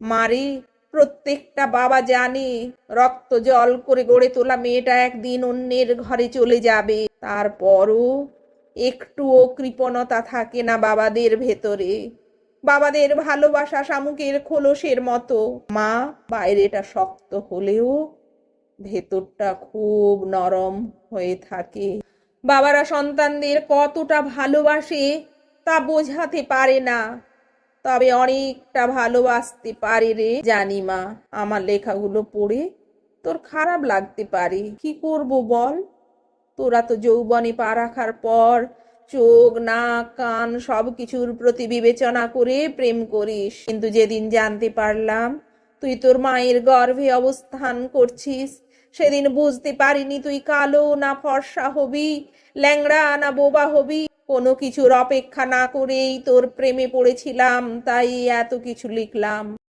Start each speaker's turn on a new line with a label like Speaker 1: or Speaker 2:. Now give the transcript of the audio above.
Speaker 1: মারে, প্রত্যেকটা বাবা জানে, রক্ত জল করে গড়ে তোলা মেয়েটা একদিন অন্যের ঘরে চলে যাবে। তারপরও একটুও কৃপণতা থাকে না বাবাদের ভেতরে। বাবাদের ভালোবাসা শামুকের খোলসের মতো। মা বাইরেটা শক্ত হলেও ভেতরটা খুব নরম হয়ে থাকে। বাবারা সন্তানদের কতটা ভালোবাসে তা বোঝাতে পারে না। তবে অনেকটা ভালোবাসতে পারে রে জানি মা। আমার লেখাগুলো পড়ে তোর খারাপ লাগতে পারে। কি করব বল? তোরা তো যৌবনে পা রাখার পর চোখ, নাক, কান সব কিছুর প্রতি বিবেচনা করে প্রেম করিস। কিন্তু যেদিন জানতে পারলাম তুই তোর মায়ের গর্ভে অবস্থান করছিস, সেদিন বুঝতে পারিনি তুই কালো না ফর্সা হবি, ল্যাংড়া না বোবা হবি। কোনো কিছুর অপেক্ষা না করেই তোর প্রেমে পড়েছিলাম তাই এত কিছু লিখলাম।